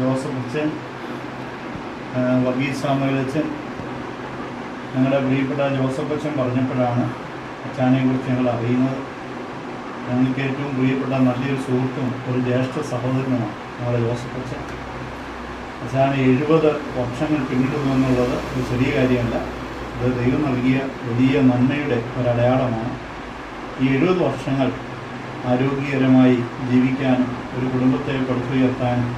Joseph അച്ഛൻ വർഗീസ് സാമുവലച്ഛൻ ഞങ്ങളുടെ പ്രിയപ്പെട്ട ജോസഫ് അച്ഛൻ പറഞ്ഞപ്പോഴാണ് കുറിച്ച് ഞങ്ങൾ അറിയുന്നത് ഞങ്ങൾക്ക് ഏറ്റവും പ്രിയപ്പെട്ട നല്ലൊരു സുഹൃത്തും ഒരു ജ്യേഷ്ഠ സഹോദരനുമാണ് ഞങ്ങളുടെ ജോസഫ് അച്ഛൻ അച്ഛാന് എഴുപത് വർഷങ്ങൾ പിന്നിട്ടു എന്നുള്ളത് ഒരു ചെറിയ കാര്യമല്ല അത് ദൈവം നൽകിയ വലിയ നന്മയുടെ ഒരടയാളമാണ് ഈ എഴുപത് വർഷങ്ങൾ ആരോഗ്യകരമായി ജീവിക്കാനും ഒരു കുടുംബത്തെ പടുത്തുയർത്താനും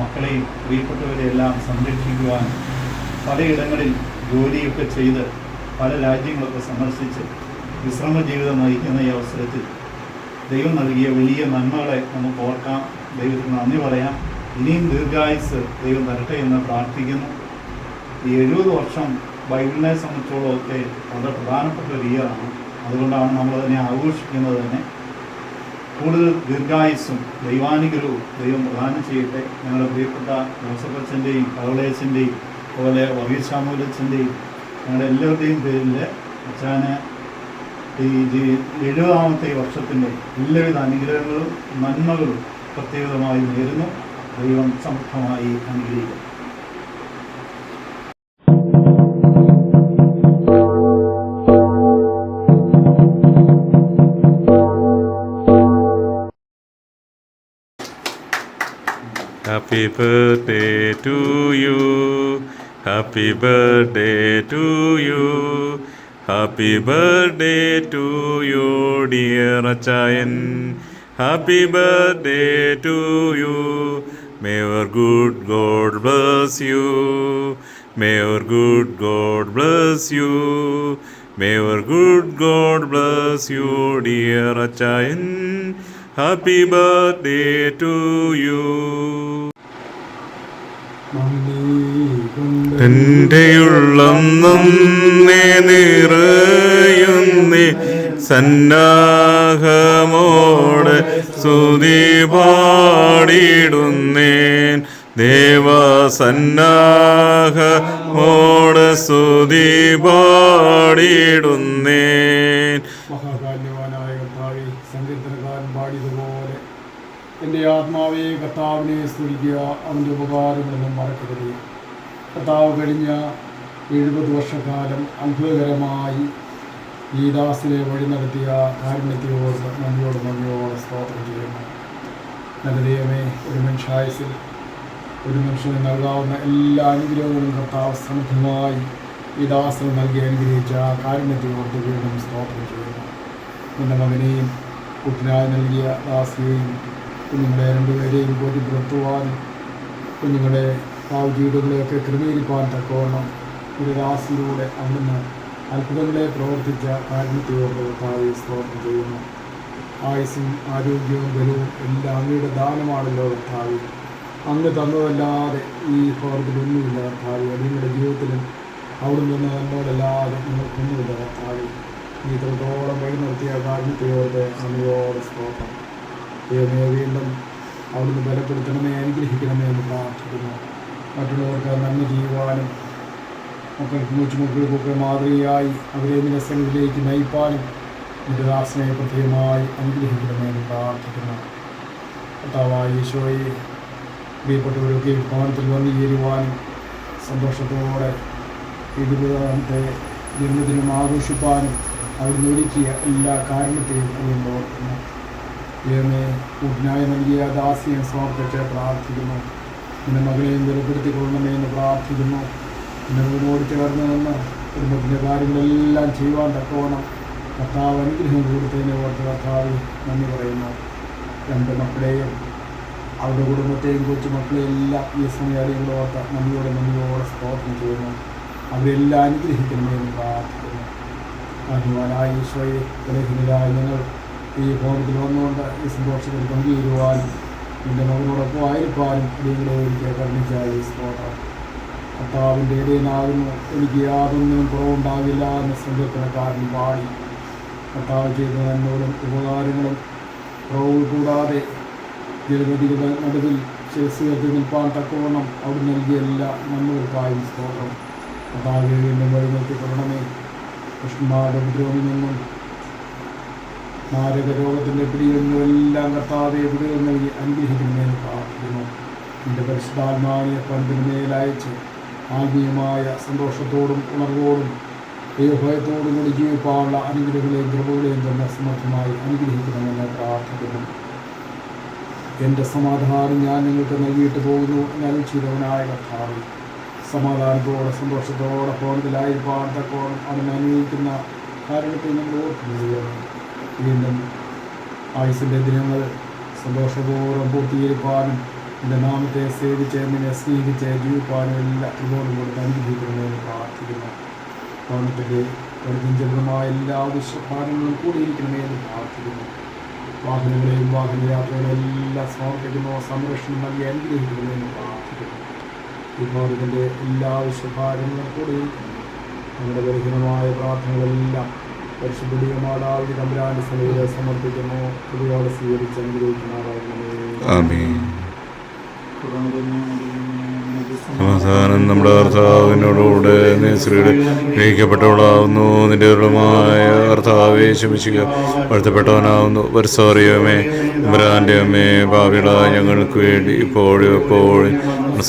മക്കളെയും പ്രിയപ്പെട്ടവരെയെല്ലാം സംരക്ഷിക്കുവാൻ പലയിടങ്ങളിൽ ജോലിയൊക്കെ ചെയ്ത് പല രാജ്യങ്ങളൊക്കെ സന്ദർശിച്ച് വിശ്രമ ജീവിതം നയിക്കുന്ന ഈ അവസരത്തിൽ ദൈവം നൽകിയ വലിയ നന്മകളെ നമുക്ക് ഓർക്കാം ദൈവത്തിന് നന്ദി പറയാം ഇനിയും ദീർഘായുസ് ദൈവം തരട്ടെ എന്ന് പ്രാർത്ഥിക്കുന്നു ഈ എഴുപത് വർഷം ബൈബിളിനെ സംബന്ധിച്ചോളം ഒക്കെ വളരെ പ്രധാനപ്പെട്ട ഒരു ഇയറാണ് അതുകൊണ്ടാണ് നമ്മളതിനെ ആഘോഷിക്കുന്നത് തന്നെ കൂടുതൽ ദീർഘായുസും ദൈവാനുഗ്രഹവും ദൈവം പ്രദാനം ചെയ്യട്ടെ ഞങ്ങളുടെ പ്രിയപ്പെട്ട ജോസഫച്ചൻ്റെയും കവളേച്ചൻ്റെയും അതുപോലെ വർഗീസ് ഷാമൂലച്ചൻ്റെയും ഞങ്ങളുടെ എല്ലാവരുടെയും പേരിൽ അച്ഛന് ഈ എഴുപതാമത്തെ വർഷത്തിൻ്റെ എല്ലാവിധ അനുഗ്രഹങ്ങളും നന്മകളും പ്രത്യേകമായി നേരുന്നു ദൈവം സമൃദ്ധമായി അനുഗ്രഹിക്കും Happy birthday to you. Happy birthday to you. Happy birthday to you, dear Achayan. Happy birthday to you. May our good God bless you. May our good God bless you. May our good God bless you, dear Achayan. Happy birthday to you എൻ്റെ ഉള്ളം നന്നേ നിറയുന്നേ സന്നാഹമോട് സ്തുതി പാടിടുന്നേൻ ദേവ സന്നാഹമോട് സ്തുതി പാടിടുന്നേൻ സങ്കീർത്തനക്കാരൻ പാടിയതുപോലെ എൻ്റെ ആത്മാവെ കർത്താവിനെ സ്തുതിക്കുക അവൻ്റെ ഉപകാരങ്ങളൊന്നും മറക്കരുത് കർത്താവ് കഴിഞ്ഞ എഴുപത് വർഷക്കാലം അത്ഭുതകരമായി ഈ ദാസിനെ വഴി നടത്തിയ കാരുണ്യത്തിനോട് നന്ദിയോട് നന്ദിയോട് സ്തോത്രം ചെയ്യുന്നു നല്ല ദൈവമേ ഒരു മനുഷ്യായുസിൽ ഒരു മനുഷ്യന് നൽകാവുന്ന എല്ലാ അനുഗ്രഹങ്ങളും കർത്താവ് സമൃദ്ധമായി ഈ ദാസന് നൽകി അനുഗ്രഹിച്ച കാരുണ്യത്തിനോട് വീണ്ടും സ്തോത്രം ചെയ്യുന്നു എൻ്റെ മകനെയും കൂട്ടിനായി നൽകിയ ദാസിയെയും കുഞ്ഞുങ്ങളെ രണ്ടുപേരെയും ബോധ്യപ്പെടുത്തുവാനും കുഞ്ഞുങ്ങളെ ഭാവജീവിതങ്ങളെയൊക്കെ ക്രമീകരിക്കാൻ തക്കവണ്ണം ഒരു ദാസിയിലൂടെ അവിടുന്ന് അത്ഭുതങ്ങളെ പ്രവർത്തിച്ച കാരണത്തിലൂടെ താഴെ സ്തോത്രം ചെയ്യുന്നു ആയുസും ആരോഗ്യവും ബലവും എല്ലാം അങ്ങയുടെ ദാനമാണല്ലോ കർത്താവ് അങ്ങ് തന്നതല്ലാതെ ഈ ഭവനത്തിലൊന്നുമില്ല കർത്താവ് നിങ്ങളുടെ ജീവിതത്തിലും അവിടെ നിന്ന് നമ്മളല്ലാതെ നിങ്ങൾക്കൊന്നുമില്ല കർത്താവ് ഇത്രത്തോളം വഴി നിർത്തിയ കാരുണ്യത്തോടെ നന്ദിയോടെ സ്തോത്രം ദൈവമേ വീണ്ടും അവിടുന്ന് ബലപ്പെടുത്തണമേ അനുഗ്രഹിക്കണമേ എന്ന് പ്രാർത്ഥിക്കുന്നു മറ്റുള്ളവർക്ക് നന്മ ചെയ്യുവാനും മക്കൾ മൂച്ചുമക്കൾക്കൊക്കെ മാതൃകയായി അവരെ നിരസങ്ങളിലേക്ക് നയിപ്പാനും എൻ്റെ ദാസനെ പ്രത്യേകമായി അനുഗ്രഹിക്കണമേ എന്ന് പ്രാർത്ഥിക്കുന്നു കർത്താവായ ഈശോയെ പ്രിയപ്പെട്ടവരൊക്കെ ഭവനത്തിൽ വന്നു ചേരുവാനും സന്തോഷത്തോടെ ഇരുപതാമത്തെ ജന്മദിനം ആഘോഷിപ്പാനും അവിടുന്ന് ഒരുക്കിയ എല്ലാ കാരണത്തെയും അതുകൊണ്ട് ഓർക്കുന്നു ഏമേ ഉജ്ഞായി നൽകിയ ദാസിയെ സമർപ്പിച്ച് പ്രാർത്ഥിക്കുന്നു നിന്റെ മകനെയും ബലപ്പെടുത്തിക്കൊള്ളണമേ എന്ന് പ്രാർത്ഥിക്കുന്നു നിന്നോട് ചേർന്ന് നിന്ന് കുടുംബത്തിൻ്റെ കാര്യങ്ങളെല്ലാം ചെയ്യുവാൻ തക്കവണ്ണം കർത്താവ് അനുഗ്രഹം കൊടുത്തതിനെ ഓർത്ത് കർത്താവ് നന്ദി പറയുന്നു രണ്ട് മക്കളെയും അവരുടെ കുടുംബത്തെയും കൊച്ചുമക്കളെയും എല്ലാം ഈ സമയം സമയങ്ങളോർത്ത് നന്ദിയോടെ നന്ദിയോടെ സ്തോത്രം ചെയ്യുന്നു അവരെല്ലാം അനുഗ്രഹിക്കണമേ എന്ന് പ്രാർത്ഥിക്കുന്നു ഭാഗ്യവാനായ ഈശോയെ ലേഖനിലായി ഞങ്ങൾ ഈ ഭവനത്തിൽ വന്നുകൊണ്ട് ഈ സന്തോഷത്തിൽ പങ്കുചേരുവാനും എൻ്റെ മകനോടൊപ്പം ആയിരിക്കാനും ദൈവങ്ങളെ എനിക്ക് കർമ്മിച്ചായി സ്തോത്രം കർത്താവിൻ്റെ ഇടയനാകുന്നു എനിക്ക് യാതൊന്നും കുറവുണ്ടാകില്ല എന്ന സംഘത്തിനക്കാരൻ പാടി കർത്താവ് ചെയ്ത നന്മകളും ഉപകാരങ്ങളും കുറവ് കൂടാതെ ജലഗതികളുടെ നടുവിൽ ശിരസുകൾക്ക് നിൽപ്പാൻ തക്കവണ്ണം അവിടെ നൽകിയ എല്ലാ നന്മകൾക്കായും സ്തോത്രം കർത്താവ് എഴുതി മരുന്നത്തിൽ കൊള്ളണമേ കുഷ്മാരോഗത്തിൽ നിന്നും മാരക രോഗത്തിൻ്റെ പിടിയിൽ കത്താതെ എവിടെ വിടുതൽ നൽകി അനുഗ്രഹിക്കുന്നതിന് പ്രാർത്ഥിക്കുന്നു നിന്റെ പരിശുദ്ധാത്മാവിനെ മേലയച്ച് ആത്മീയമായ സന്തോഷത്തോടും ഉണർവോടും ദൈവഭയത്തോടും കൂടി ജീവിപ്പാനുള്ള അനുഗ്രഹങ്ങളെയും കൃപകളെയും തന്നെ സമർത്ഥമായി അനുഗ്രഹിക്കണമെന്ന് പ്രാർത്ഥിക്കുന്നു എൻ്റെ സമാധാനം ഞാൻ നിങ്ങൾക്ക് നൽകിയിട്ട് പോകുന്നു എന്നറിയിച്ചിരുവനായ കർത്താവ് സമാധാനത്തോടെ സന്തോഷത്തോടെ പോകുന്നതിലായി തക്കോളം അതിനെ അനുഭവിക്കുന്ന കാര്യത്തെ നമ്മൾ ഓർക്കുകയാണ് വീണ്ടും ആയുസിൻ്റെ ദിനങ്ങൾ സന്തോഷപൂർവ്വം പൂർത്തീകരിപ്പാനും എൻ്റെ നാമത്തെ സേവിച്ച് എന്നെ സ്നേഹിച്ച് ജീവിക്കാനും എല്ലാ ഇതോടുകൂടി അനുഗ്രഹിക്കണമെന്ന് പ്രാർത്ഥിക്കുന്നു ഭവനത്തിൻ്റെ പ്രതിഞ്ചിതമായ എല്ലാ വിശ്വഭാരങ്ങളും കൂടിയിരിക്കണമേ എന്ന് പ്രാർത്ഥിക്കുന്നു വാഹനങ്ങളെയും വാഹനയാത്രകളെയും എല്ലാം സമർപ്പിക്കുന്നു സംരക്ഷണം നൽകി അനുഗ്രഹിക്കണമെന്ന് പ്രാർത്ഥിക്കുന്നു ഇപ്പോൾ എല്ലാ വിശുഭാരങ്ങളും കൂടി നമ്മുടെ ബലഹീനമായ പ്രാർത്ഥനകളെല്ലാം പരിശുദ്ധമാടാവിധി തമ്പുരാൻ്റെ സന്നിധിയെ സമർപ്പിക്കുന്നു കൃപയോടെ സ്വീകരിച്ച് സമാധാനം നമ്മുടെ കർത്താവിനോടുകൂടെ നീ സ്ത്രീയുടെ ഗ്രഹിക്കപ്പെട്ടവളാവുന്നു നിന്റെ ദൃഢമായ കർത്താവെ ശമിക്കുക വാഴ്ത്തപ്പെട്ടവനാവുന്നു പരിസോറിയമേ ഉമരാൻ്റെ അമ്മേ ഭാവിട ഞങ്ങൾക്ക് വേണ്ടി ഇപ്പോഴും എപ്പോഴും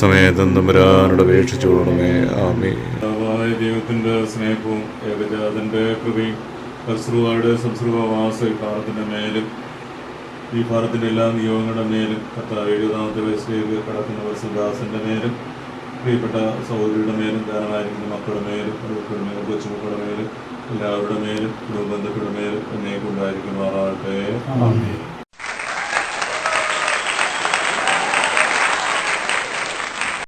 സമയത്തും തമ്പുരാനോട് അപേക്ഷിച്ചു കൊടുക്കണമേ ആമി ദൈവത്തിന്റെ സ്നേഹവും ഏകജാതന്റെ കൃപയും കർസർവാട് സംസർവാസ വിഭാഗത്തിൻ്റെ മേലും വിഭാഗത്തിൻ്റെ എല്ലാ നിയോഗങ്ങളുടെ മേലും കത്ത എഴുപതാമത്തെ വയസ്സിലേക്ക് കടക്കുന്ന വസുദാസിന്റെ മേലും പ്രിയപ്പെട്ട സഹോദരിയുടെ മേലും ധാരണമായിരിക്കുന്ന മക്കളുടെ മേലും അതുപോലെ മേലും കൊച്ചുമക്കളുടെ മേലും എല്ലാവരുടെ മേലും ബന്ധുക്കളുടെ മേലും എന്നെ കൊണ്ടായിരിക്കും ആമേ